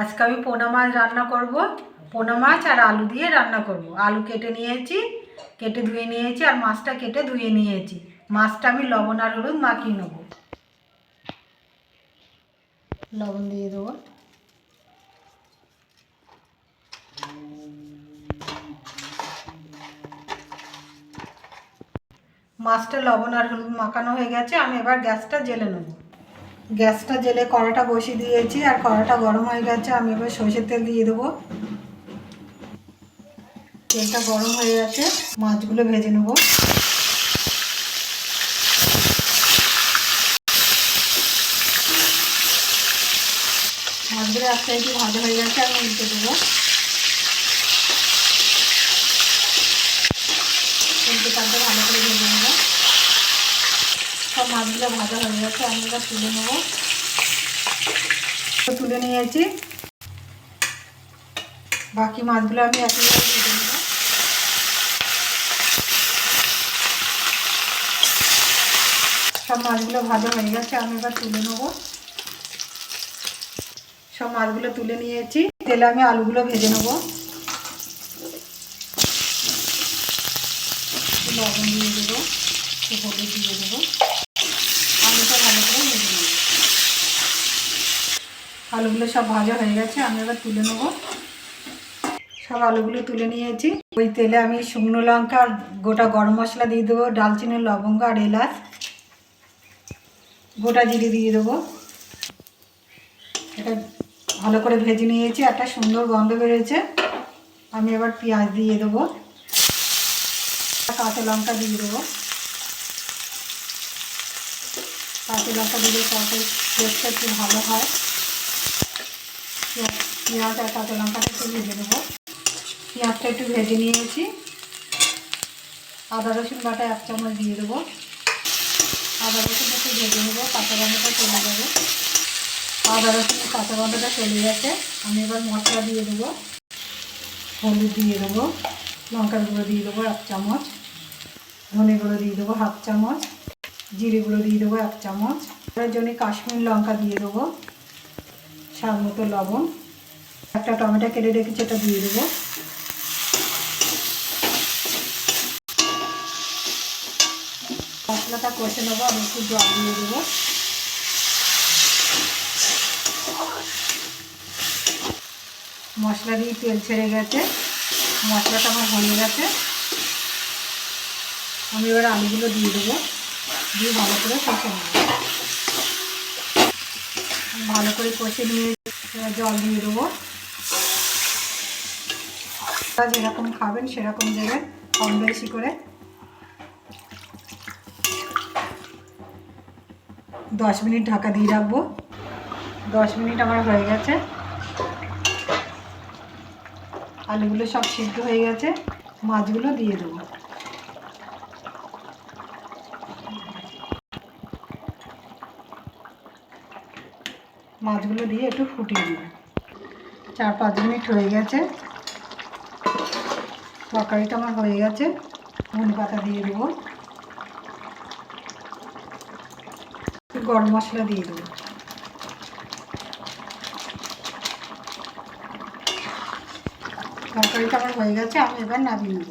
আজকে আমি পোনা মাছ রান্না করব। পোনা মাছ আর আলু দিয়ে রান্না করব। আলু কেটে নিয়েছি, কেটে ধুয়ে নিয়েছি আর মাছটা কেটে ধুয়ে নিয়েছি। মাছটা আমি লবণ আর হলুদ মাখিয়ে নেব। লবণ দিয়ে দেবো। মাছটা লবণ আর হলুদ মাখানো হয়ে গেছে, আমি এবার গ্যাসটা জেলে নেব। গ্যাসটা জেলে কড়াটা বসিয়ে দিয়েছি, আর কড়াটা গরম হয়ে গেছে, আমি এবার সর্ষের তেল দিয়ে দেবো। তেলটা গরম হয়ে গেছে, মাছগুলো ভেজে নেব। মাছগুলো এক সাইডে ভাজা হয়ে গেছে, আমি উল্টে দেবো উল্টে পাল্টে ভালো করে ভেজে নেব সব মাছগুলো ভাজা হয়ে গেছে, আমি এবার তুলে নেব। তুলে নিয়েছি বাকি মাছগুলো আমি একইভাবে সব মাছগুলো ভাজা হয়ে গেছে, আমি এবার তুলে নেব। সব মাছগুলো তুলে নিয়েছি তেলে আমি আলুগুলো ভেজে নেব। লবণ দিয়ে দেবো হলুদ দিয়ে দেবো আলুটা ভালো করে ভেজে নেব আলুগুলো সব ভাজা হয়ে গেছে, আমি এবার তুলে নেব। সব আলুগুলো তুলে নিয়েছি। ওই তেলে আমি শুকনো লঙ্কা আর গোটা গরম মশলা দিয়ে দেবো, ডালচিনি, লবঙ্গ আর এলাচ। গোটা জিরে দিয়ে দেবো। এটা ভালো করে ভেজে নিয়েছি, একটা সুন্দর গন্ধ বেরোয়েছে আমি এবার পেঁয়াজ দিয়ে দেবো। কাঁচা লঙ্কা দিয়ে দেবো। কাঁচা লঙ্কা দিলে তরকারি টেস্টটা একটু ভালো হয়। পেঁয়াজ আর কাঁচা লঙ্কাটা একটু ভেজে দেবো পেঁয়াজটা একটু ভেজে নিয়েছি। আদা, রসুন বাটা এক চামচ দিয়ে দেবো। আদা, রসুন একটু ভেজে নেব, কাঁচা গন্ধটা চলে যাবে। আদা রসুনের কাঁচা গন্ধটা চলে গেছে। আমি এবার মশলা দিয়ে দেবো। হলুদ দিয়ে দেবো। লঙ্কার গুঁড়ো দিয়ে দেবো এক চামচ। ধনে গুঁড়ো দিয়ে দেবো হাফ চামচ। জিরে গুঁড়ো দিয়ে দেবো এক চামচ। এবার জন্য কাশ্মীর লঙ্কা দিয়ে দেবো। স্বাদ মতো লবণ। একটা টমেটো কেটে রেখেছি, এটা দিয়ে দেবো। মশলাটা কষে নেব আমি একটু জল দিয়ে দেবো। মশলা দিয়ে তেল ছেড়ে গেছে। মশলাটা আমার হয়ে গেছে। আমি এবার আলুগুলো দিয়ে দেবো। দিয়ে ভালো করে কষে নেব। ভালো করে কষে নিয়ে জল দিয়ে দেবো। যেরকম খাবেন সেরকম দেবেন, কম বেশি করে। দশ মিনিট ঢাকা দিয়ে রাখব। দশ মিনিট আমার হয়ে গেছে। আলুগুলো সব সিদ্ধ হয়ে গেছে। মাছগুলো দিয়ে দেবো। মাছগুলো দিয়ে একটু ফুটিয়ে দেবো চার পাঁচ মিনিট হয়ে গেছে। তরকারিটা আমার হয়ে গেছে। ধনে পাতা দিয়ে দেবো। গরম মশলা দিয়ে দেবো। তরকারিটা আমার হয়ে গেছে, আমি এবার নামিয়ে নেব।